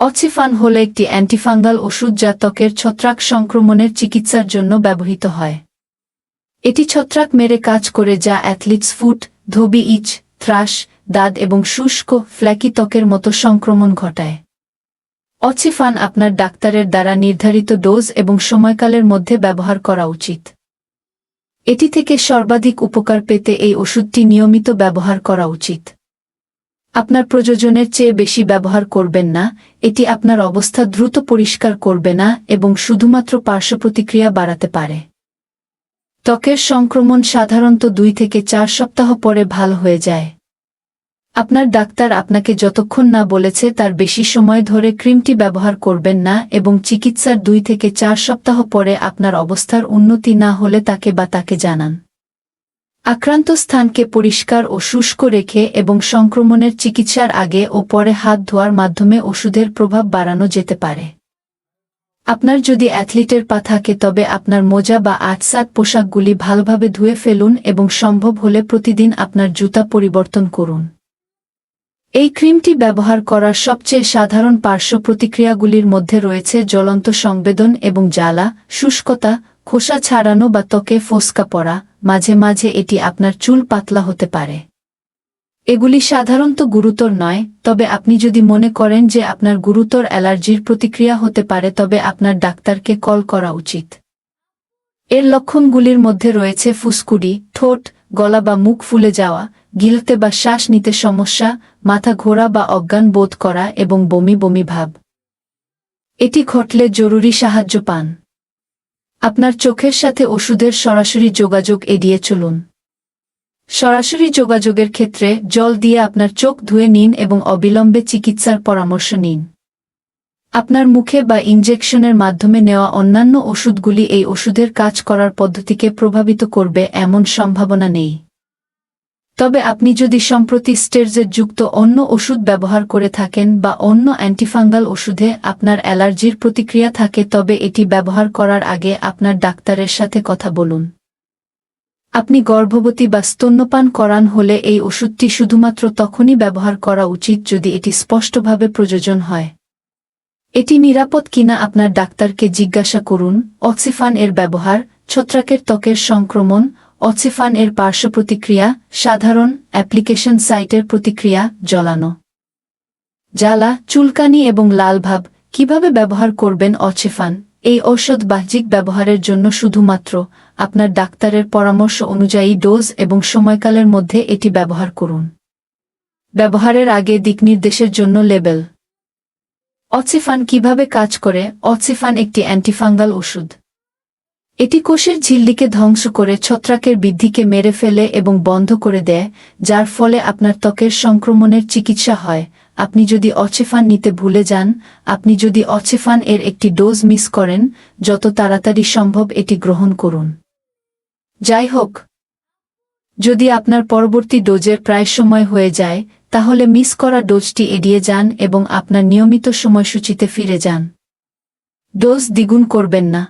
অক্সিফান হল একটি অ্যান্টিফাঙ্গাল ওষুধ যা ত্বকের ছত্রাক সংক্রমণের চিকিৎসার জন্য ব্যবহৃত হয়। এটি ছত্রাক মেরে কাজ করে যা athletes foot, dhobi itch thrush দাঁত এবং শুষ্ক, ফ্ল্যাকি ত্বকের মতো সংক্রমণ ঘটায়। অক্সিফান আপনার ডাক্তারের দ্বারা নির্ধারিত ডোজ এবং সময়কালের মধ্যে ব্যবহার করা উচিত। এটি থেকে সর্বাধিক উপকার পেতে এই ওষুধটি নিয়মিত ব্যবহার করা উচিত। আপনার প্রয়োজনের চেয়ে বেশি ব্যবহার করবেন না, এটি আপনার অবস্থা দ্রুত পরিষ্কার করবে না এবং শুধুমাত্র পার্শ্বপ্রতিক্রিয়া বাড়াতে পারে। ত্বকের সংক্রমণ সাধারণত দুই থেকে চার সপ্তাহ পরে ভালো হয়ে যায়। আপনার ডাক্তার আপনাকে যতক্ষণ না বলেছে তার বেশি সময় ধরে ক্রিমটি ব্যবহার করবেন না এবং চিকিৎসার দুই থেকে চার সপ্তাহ পরে আপনার অবস্থার উন্নতি না হলে তাকে বা তাকে জানান। আক্রান্ত স্থানকে পরিষ্কার ও শুষ্ক রেখে এবং সংক্রমণের চিকিৎসার আগে ও পরে হাত ধোয়ার মাধ্যমে ওষুধের প্রভাব বাড়ানো যেতে পারে। আপনার যদি অ্যাথলিটের পা থাকে তবে আপনার মোজা বা আটসাট পোশাকগুলি ভালোভাবে ধুয়ে ফেলুন এবং সম্ভব হলে প্রতিদিন আপনার জুতা পরিবর্তন করুন। এই ক্রিমটি ব্যবহার করার সবচেয়ে সাধারণ পার্শ্ব প্রতিক্রিয়াগুলির মধ্যে রয়েছে জ্বলন্ত সংবেদন এবং জ্বালা, শুষ্কতা, খোসা ছাড়ানো বা ত্বকে ফোসকা পড়া মাঝে মাঝে এটি আপনার চুল পাতলা হতে পারে। এগুলি সাধারণত গুরুতর নয়, তবে আপনি যদি মনে করেন যে আপনার গুরুতর অ্যালার্জির প্রতিক্রিয়া হতে পারে, তবে আপনার ডাক্তারকে কল করা উচিত। এর লক্ষণগুলির মধ্যে রয়েছে ফুসকুডি, ঠোঁট, গলা বা মুখ ফুলে যাওয়া, গিলতে বা শ্বাস নিতে সমস্যা, মাথা ঘোরা বা অজ্ঞান বোধ করা এবং বমি বমি ভাব। এটি ঘটলে জরুরি সাহায্য পান। আপনার চোখের সাথে ওষুধের সরাসরি যোগাযোগ এড়িয়ে চলুন। সরাসরি যোগাযোগের ক্ষেত্রে জল দিয়ে আপনার চোখ ধুয়ে নিন এবং অবিলম্বে চিকিৎসার পরামর্শ নিন। আপনার মুখে বা ইনজেকশনের মাধ্যমে নেওয়া অন্যান্য ওষুধগুলি এই ওষুধের কাজ করার পদ্ধতিকে প্রভাবিত করবে এমন সম্ভাবনা নেই। তবে আপনি যদি সম্প্রতি স্টেরজের যুক্ত অন্য ওষুধ ব্যবহার করে থাকেন বা অন্য অ্যান্টিফাঙ্গাল ওষুধে আপনার অ্যালার্জির প্রতিক্রিয়া থাকে, তবে এটি ব্যবহার করার আগে আপনার ডাক্তারের সাথে কথা বলুন। আপনি গর্ভবতী বা স্তন্যপান করান হলে এই ওষুধটি শুধুমাত্র তখনই ব্যবহার করা উচিত যদি এটি স্পষ্টভাবে প্রয়োজন হয়। এটি নিরাপদ কিনা আপনার ডাক্তারকে জিজ্ঞাসা করুন। অক্সিফান এর ব্যবহার, ছত্রাকের ত্বকের সংক্রমণ অক্সিফান এর পার্শ্ব প্রতিক্রিয়া, সাধারণ অ্যাপ্লিকেশন সাইটের প্রতিক্রিয়া, জ্বলানো। জ্বালা, চুলকানি এবং লাল ভাব, কীভাবে ব্যবহার করবেন অচেফান? এই ঔষধ বাহ্যিক ব্যবহারের জন্য শুধুমাত্র আপনার ডাক্তারের পরামর্শ অনুযায়ী ডোজ এবং সময়কালের মধ্যে এটি ব্যবহার করুন। ব্যবহারের আগে দিকনির্দেশের জন্য লেবেল। অক্সিফান কীভাবে কাজ করে? অক্সিফান একটি অ্যান্টিফাঙ্গাল ওষুধ এটি কোষের ঝিল্লিকে ধ্বংস করে ছত্রাকের বৃদ্ধিকে মেরে ফেলে এবং বন্ধ করে দেয়, যার ফলে আপনার ত্বকের সংক্রমণের চিকিৎসা হয়। আপনি যদি অচেফান নিতে ভুলে যান, আপনি যদি অচেফান এর একটি ডোজ মিস করেন, যত তাড়াতাড়ি সম্ভব এটি গ্রহণ করুন। যাই হোক, যদি আপনার পরবর্তী ডোজের প্রায় সময় হয়ে যায়, তাহলে মিস করা ডোজটি এড়িয়ে যান এবং আপনার নিয়মিত সময়সূচিতে ফিরে যান। ডোজ দ্বিগুণ করবেন না।